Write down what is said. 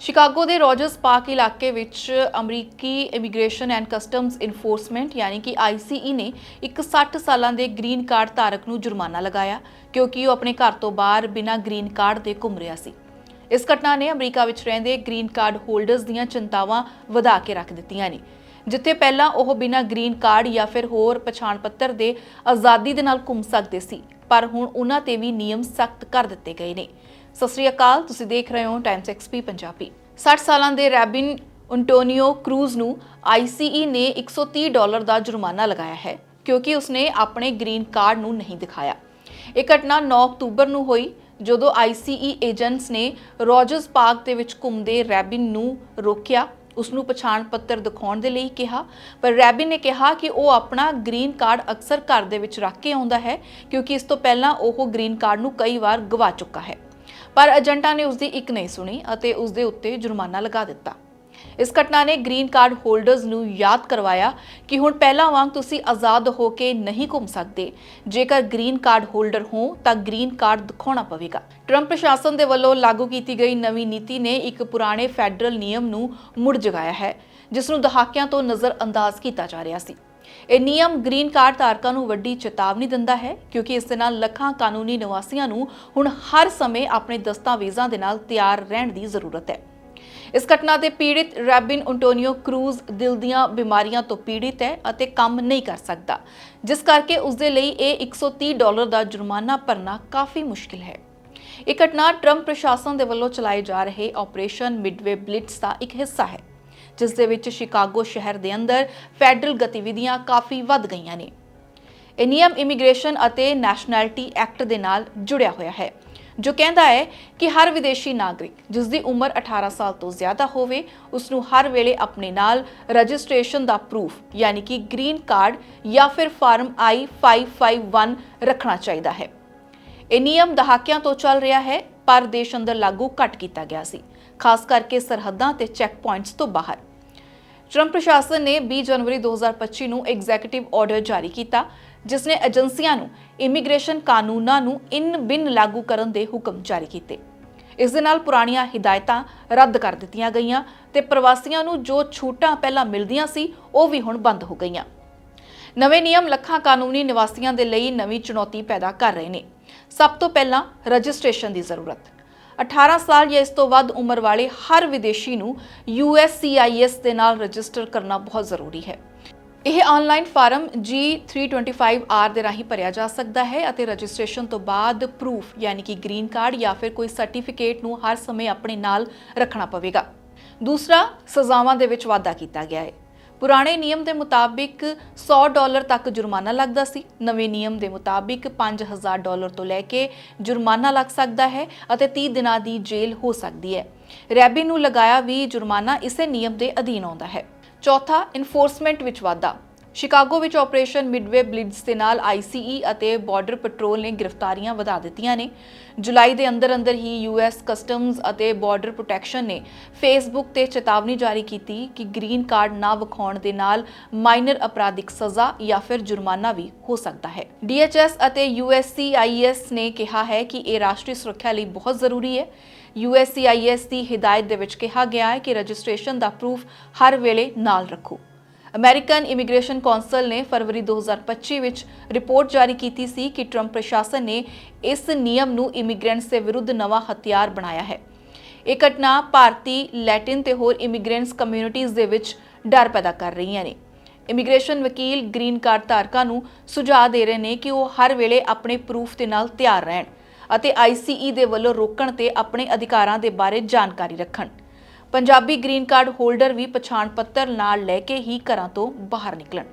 Chicago ਦੇ Rogers park ਇਲਾਕੇ ਵਿੱਚ ਅਮਰੀਕੀ ਇਮੀਗ੍ਰੇਸ਼ਨ ਐਂਡ ਕਸਟਮਸ ਇਨਫੋਰਸਮੈਂਟ, ਯਾਨੀ ਕਿ ICE ਨੇ ਇੱਕ 60 ਸਾਲਾਂ ਦੇ ਗ੍ਰੀਨ ਕਾਰਡ ਧਾਰਕ ਨੂੰ ਜੁਰਮਾਨਾ ਲਗਾਇਆ, ਕਿਉਂਕਿ ਉਹ ਆਪਣੇ ਘਰ ਤੋਂ ਬਾਹਰ ਬਿਨਾਂ ਗ੍ਰੀਨ ਕਾਰਡ ਦੇ ਘੁੰਮ ਰਿਹਾ ਸੀ। ਇਸ ਘਟਨਾ ਨੇ ਅਮਰੀਕਾ ਵਿੱਚ ਰਹਿੰਦੇ ਗ੍ਰੀਨ ਕਾਰਡ ਹੋਲਡਰਸ ਦੀਆਂ ਚਿੰਤਾਵਾਂ ਵਧਾ ਕੇ ਰੱਖ ਦਿੱਤੀਆਂ ਨੇ, ਜਿੱਥੇ ਪਹਿਲਾਂ ਉਹ ਬਿਨਾਂ ਗ੍ਰੀਨ ਕਾਰਡ ਜਾਂ ਫਿਰ ਹੋਰ ਪਛਾਣ ਪੱਤਰ ਦੇ ਆਜ਼ਾਦੀ ਦੇ ਨਾਲ ਘੁੰਮ ਸਕਦੇ ਸੀ, ਪਰ ਹੁਣ ਉਹਨਾਂ ਤੇ ਵੀ ਨਿਯਮ ਸਖਤ ਕਰ ਦਿੱਤੇ ਗਏ ਨੇ। ਸਤਿ ਸ੍ਰੀ ਅਕਾਲ, ਤੁਸੀਂ ਦੇਖ ਰਹੇ ਹੋ ਟਾਈਮਸ ਐਕਸਪੀ ਪੰਜਾਬੀ। 60 ਸਾਲਾਂ ਦੇ ਰੈਬਿਨ ਅੰਟੋਨੀਓ ਕਰੂਜ਼ ਨੂੰ ICE ਨੇ 130 ਡਾਲਰ ਦਾ ਜੁਰਮਾਨਾ ਲਗਾਇਆ ਹੈ, ਕਿਉਂਕਿ ਉਸਨੇ ਆਪਣੇ ਗ੍ਰੀਨ ਕਾਰਡ ਨੂੰ ਨਹੀਂ ਦਿਖਾਇਆ। ਇਹ ਘਟਨਾ 9 ਅਕਤੂਬਰ ਨੂੰ ਹੋਈ, ਜਦੋਂ ICE ਏਜੰਟਸ ਨੇ ਰੋਜਰਸ ਪਾਰਕ ਦੇ ਵਿੱਚ ਘੁੰਮਦੇ ਰੈਬਿਨ ਨੂੰ ਰੋਕਿਆ। ਉਸ ਨੂੰ ਪਛਾਣ ਪੱਤਰ ਦਿਖਾਉਣ ਦੇ ਲਈ ਕਿਹਾ, ਪਰ ਰੈਬਿਨ ਨੇ ਕਿਹਾ ਕਿ ਉਹ ਆਪਣਾ ਗ੍ਰੀਨ ਕਾਰਡ ਅਕਸਰ ਘਰ ਦੇ ਵਿੱਚ ਰੱਖ ਕੇ ਆਉਂਦਾ ਹੈ, ਕਿਉਂਕਿ ਇਸ ਤੋਂ ਪਹਿਲਾਂ ਉਹ ਗ੍ਰੀਨ ਕਾਰਡ ਨੂੰ ਕਈ ਵਾਰ ਗਵਾ ਚੁੱਕਾ ਹੈ। ਪਰ ਏਜੰਟਾਂ ਨੇ ਉਸ ਦੀ ਇੱਕ ਨਹੀਂ ਸੁਣੀ ਅਤੇ ਉਸ ਦੇ ਉੱਤੇ ਜੁਰਮਾਨਾ ਲਗਾ ਦਿੱਤਾ। ਇਸ ਘਟਨਾ ਨੇ ਗ੍ਰੀਨ ਕਾਰਡ ਹੋਲਡਰਸ ਨੂੰ ਯਾਦ ਕਰਵਾਇਆ ਕਿ ਹੁਣ ਪਹਿਲਾਂ ਵਾਂਗ ਤੁਸੀਂ ਆਜ਼ਾਦ ਹੋ ਕੇ ਨਹੀਂ ਘੁੰਮ ਸਕਦੇ। ਜੇਕਰ ਗ੍ਰੀਨ ਕਾਰਡ ਹੋਲਡਰ ਹੋ ਤਾਂ ਗ੍ਰੀਨ ਕਾਰਡ ਦਿਖਾਉਣਾ ਪਵੇਗਾ। ਟਰੰਪ ਪ੍ਰਸ਼ਾਸਨ ਦੇ ਵੱਲੋਂ ਲਾਗੂ ਕੀਤੀ ਗਈ ਨਵੀਂ ਨੀਤੀ ਨੇ ਇੱਕ ਪੁਰਾਣੇ ਫੈਡਰਲ ਨਿਯਮ ਨੂੰ ਮੁੜ ਜਗਾਇਆ ਹੈ, ਜਿਸ ਨੂੰ ਦਹਾਕਿਆਂ ਤੋਂ ਨਜ਼ਰ ਅੰਦਾਜ਼ ਕੀਤਾ ਜਾ ਰਿਹਾ ਸੀ। ਇਹ ਨਿਯਮ ਗ੍ਰੀਨ ਕਾਰਡ ਧਾਰਕਾਂ ਨੂੰ ਵੱਡੀ ਚੇਤਾਵਨੀ ਦਿੰਦਾ ਹੈ, ਕਿਉਂਕਿ ਇਸ ਦੇ ਨਾਲ ਲੱਖਾਂ ਕਾਨੂੰਨੀ ਨਿਵਾਸੀਆਂ ਨੂੰ ਹੁਣ ਹਰ ਸਮੇਂ ਆਪਣੇ ਦਸਤਾਵੇਜ਼ਾਂ ਦੇ ਨਾਲ ਤਿਆਰ ਰਹਿਣ ਦੀ ਜ਼ਰੂਰਤ ਹੈ। ਇਸ ਘਟਨਾ ਦੇ ਪੀੜਿਤ ਰੈਬਿਨ ਅੰਟੋਨੀਓ ਕਰੂਜ਼ ਦਿਲ ਦੀਆਂ ਬਿਮਾਰੀਆਂ ਤੋਂ ਪੀੜਿਤ ਹੈ ਅਤੇ ਕੰਮ ਨਹੀਂ ਕਰ ਸਕਦਾ, ਜਿਸ ਕਰਕੇ ਉਸ ਦੇ ਲਈ ਇਹ 130 ਡਾਲਰ ਦਾ ਜੁਰਮਾਨਾ ਭਰਨਾ ਕਾਫੀ ਮੁਸ਼ਕਿਲ ਹੈ। ਇਹ ਘਟਨਾ ਟਰੰਪ ਪ੍ਰਸ਼ਾਸਨ ਦੇ ਵੱਲੋਂ ਚਲਾਏ ਜਾ ਰਹੇ ਆਪਰੇਸ਼ਨ ਮਿਡਵੇ ਬਲਿਟਸ ਦਾ ਇੱਕ ਹਿੱਸਾ ਹੈ। ਜਿਸ ਦੇ ਵਿੱਚ ਸ਼ਿਕਾਗੋ ਸ਼ਹਿਰ ਦੇ ਅੰਦਰ ਫੈਡਰਲ ਗਤੀਵਿਧੀਆਂ ਕਾਫੀ ਵੱਧ ਗਈਆਂ ਨੇ। ਇਹ ਨਿਯਮ ਇਮੀਗ੍ਰੇਸ਼ਨ ਅਤੇ ਨੈਸ਼ਨੈਲਿਟੀ ਐਕਟ ਦੇ ਨਾਲ ਜੁੜਿਆ ਹੋਇਆ ਹੈ, ਜੋ ਕਹਿੰਦਾ ਹੈ ਕਿ ਹਰ ਵਿਦੇਸ਼ੀ ਨਾਗਰਿਕ ਜਿਸ ਦੀ ਉਮਰ 18 ਸਾਲ ਤੋਂ ਜ਼ਿਆਦਾ ਹੋਵੇ, ਉਸ ਨੂੰ ਹਰ ਵੇਲੇ ਆਪਣੇ ਨਾਲ ਰਜਿਸਟ੍ਰੇਸ਼ਨ ਦਾ ਪ੍ਰੂਫ ਯਾਨੀ ਕਿ ਗ੍ਰੀਨ ਕਾਰਡ ਜਾਂ ਫਿਰ ਫਾਰਮ I-551 ਰੱਖਣਾ ਚਾਹੀਦਾ ਹੈ। ਇਹ ਨਿਯਮ ਦਹਾਕਿਆਂ ਤੋਂ ਚੱਲ ਰਿਹਾ ਹੈ, ਪਰ ਦੇਸ਼ ਅੰਦਰ ਲਾਗੂ ਘੱਟ ਕੀਤਾ ਗਿਆ ਸੀ, ਖਾਸ ਕਰਕੇ ਸਰਹੱਦਾਂ ਤੇ ਚੈੱਕ ਪੁਆਇੰਟਸ ਤੋਂ ਬਾਹਰ। ਟਰੰਪ ਪ੍ਰਸ਼ਾਸਨ ਨੇ 20 ਜਨਵਰੀ 2025 ਨੂੰ ਐਗਜ਼ੀਕਿਊਟਿਵ ਆਰਡਰ ਜਾਰੀ ਕੀਤਾ ਜਿਸ ਨੇ ਏਜੰਸੀਆਂ ਨੂੰ ਇਮੀਗ੍ਰੇਸ਼ਨ ਕਾਨੂੰਨਾਂ ਨੂੰ ਇਨ ਬਿਨ ਲਾਗੂ ਕਰਨ ਦੇ ਹੁਕਮ ਜਾਰੀ ਕੀਤੇ ਇਸ ਦੇ ਨਾਲ ਪੁਰਾਣੀਆਂ ਹਦਾਇਤਾਂ ਰੱਦ ਕਰ ਦਿੱਤੀਆਂ ਗਈਆਂ ਤੇ ਪ੍ਰਵਾਸੀਆਂ ਨੂੰ ਜੋ ਛੂਟਾਂ ਪਹਿਲਾਂ ਮਿਲਦੀਆਂ ਸੀ ਉਹ ਵੀ ਹੁਣ ਬੰਦ ਹੋ ਗਈਆਂ ਨਵੇਂ ਨਿਯਮ ਲੱਖਾਂ ਕਾਨੂੰਨੀ ਨਿਵਾਸੀਆਂ ਦੇ ਲਈ ਨਵੀਂ ਚੁਣੌਤੀ ਪੈਦਾ ਕਰ ਰਹੇ ਨੇ ਸਭ ਤੋਂ ਪਹਿਲਾਂ ਰਜਿਸਟ੍ਰੇਸ਼ਨ ਦੀ ਜ਼ਰੂਰਤ 18 ਸਾਲ ਜਾਂ ਇਸ ਤੋਂ ਵੱਧ ਉਮਰ ਵਾਲੇ ਹਰ ਵਿਦੇਸ਼ੀ ਨੂੰ USCIS ਦੇ ਨਾਲ ਰਜਿਸਟਰ ਕਰਨਾ ਬਹੁਤ ਜ਼ਰੂਰੀ ਹੈ। ਇਹ ਆਨਲਾਈਨ ਫਾਰਮ G325R ਦੇ ਰਾਹੀਂ ਭਰਿਆ ਜਾ ਸਕਦਾ ਹੈ ਅਤੇ ਰਜਿਸਟ੍ਰੇਸ਼ਨ ਤੋਂ ਬਾਅਦ ਪ੍ਰੂਫ ਯਾਨੀ ਕਿ ਗ੍ਰੀਨ ਕਾਰਡ ਜਾਂ ਫਿਰ ਕੋਈ ਸਰਟੀਫਿਕੇਟ ਨੂੰ ਹਰ ਸਮੇਂ ਆਪਣੇ ਨਾਲ ਰੱਖਣਾ ਪਵੇਗਾ। ਦੂਸਰਾ, ਸਜ਼ਾਵਾਂ ਦੇ ਵਿੱਚ ਵਾਧਾ ਕੀਤਾ ਗਿਆ ਹੈ। ਪੁਰਾਣੇ ਨਿਯਮ ਦੇ ਮੁਤਾਬਿਕ 100 ਡਾਲਰ ਤੱਕ ਜੁਰਮਾਨਾ ਲੱਗਦਾ ਸੀ। ਨਵੇਂ ਨਿਯਮ ਦੇ ਮੁਤਾਬਿਕ 5000 ਡਾਲਰ ਤੋਂ ਲੈ ਕੇ ਜੁਰਮਾਨਾ ਲੱਗ ਸਕਦਾ ਹੈ ਅਤੇ 30 ਦਿਨਾਂ ਦੀ ਜੇਲ੍ਹ ਹੋ ਸਕਦੀ ਹੈ। ਰੈਬੀ ਨੂੰ ਲਗਾਇਆ ਵੀ ਜੁਰਮਾਨਾ ਇਸੇ ਨਿਯਮ ਦੇ ਅਧੀਨ ਆਉਂਦਾ ਹੈ। ਚੌਥਾ ਇਨਫੋਰਸਮੈਂਟ ਵਿੱਚ ਵਾਧਾ। ਸ਼ਿਕਾਗੋ ਵਿੱਚ ਆਪਰੇਸ਼ਨ ਮਿਡਵੇ ਬਲਿਟਸ ਦੇ ਨਾਲ ICE ਅਤੇ ਬਾਰਡਰ ਪੈਟਰੋਲ ਨੇ ਗ੍ਰਿਫਤਾਰੀਆਂ ਵਧਾ ਦਿੱਤੀਆਂ ਨੇ। ਜੁਲਾਈ ਦੇ ਅੰਦਰ ਅੰਦਰ ਹੀ US ਕਸਟਮਜ਼ ਅਤੇ ਬਾਰਡਰ ਪ੍ਰੋਟੈਕਸ਼ਨ ਨੇ ਫੇਸਬੁੱਕ ਤੇ ਚੇਤਾਵਨੀ ਜਾਰੀ ਕੀਤੀ ਕਿ ਗ੍ਰੀਨ ਕਾਰਡ ਨਾ ਵਿਖਾਉਣ ਦੇ ਨਾਲ ਮਾਈਨਰ ਅਪਰਾਧਿਕ ਸਜ਼ਾ ਜਾਂ ਫਿਰ ਜੁਰਮਾਨਾ ਵੀ ਹੋ ਸਕਦਾ ਹੈ। DHS ਅਤੇ USCIS ਨੇ ਕਿਹਾ ਹੈ ਕਿ ਇਹ ਰਾਸ਼ਟਰੀ ਸੁਰੱਖਿਆ ਲਈ ਬਹੁਤ ਜ਼ਰੂਰੀ ਹੈ। USCIS ਦੀ ਹਿਦਾਇਤ ਦੇ ਵਿੱਚ ਕਿਹਾ ਗਿਆ ਹੈ ਕਿ ਰਜਿਸਟ੍ਰੇਸ਼ਨ ਦਾ ਪ੍ਰੂਫ ਹਰ ਵੇਲੇ ਨਾਲ ਰੱਖੋ। ਅਮਰੀਕਨ ਇਮੀਗ੍ਰੇਸ਼ਨ ਕੌਂਸਲ ਨੇ ਫਰਵਰੀ 2025 ਵਿੱਚ ਰਿਪੋਰਟ ਜਾਰੀ ਕੀਤੀ ਸੀ ਕਿ ਟਰੰਪ ਪ੍ਰਸ਼ਾਸਨ ਨੇ ਇਸ ਨਿਯਮ ਨੂੰ ਇਮੀਗ੍ਰੈਂਟਸ ਦੇ ਵਿਰੁੱਧ ਨਵਾਂ ਹਥਿਆਰ ਬਣਾਇਆ ਹੈ। ਇਹ ਘਟਨਾ ਭਾਰਤੀ, ਲੈਟਿਨ ਤੇ ਹੋਰ ਇਮੀਗ੍ਰੈਂਟਸ ਕਮਿਊਨਿਟੀਜ਼ ਦੇ ਵਿੱਚ ਡਰ ਪੈਦਾ ਕਰ ਰਹੀਆਂ ਨੇ। ਇਮੀਗ੍ਰੇਸ਼ਨ ਵਕੀਲ ਗ੍ਰੀਨ ਕਾਰਡ ਧਾਰਕਾਂ ਨੂੰ ਸੁਝਾਅ ਦੇ ਰਹੇ ਨੇ ਕਿ ਉਹ ਹਰ ਵੇਲੇ ਆਪਣੇ ਪ੍ਰੂਫ ਦੇ ਨਾਲ ਤਿਆਰ ਰਹਿਣ ਅਤੇ ICE ਦੇ ਵੱਲੋਂ ਰੋਕਣ ਤੇ ਆਪਣੇ ਅਧਿਕਾਰਾਂ ਦੇ ਬਾਰੇ ਜਾਣਕਾਰੀ ਰੱਖਣ। ਪੰਜਾਬੀ ਗ੍ਰੀਨ ਕਾਰਡ ਹੋਲਡਰ ਵੀ ਪਛਾਣ ਪੱਤਰ ਨਾਲ ਲੈ ਕੇ ਹੀ ਘਰਾਂ ਤੋਂ ਬਾਹਰ ਨਿਕਲਣ।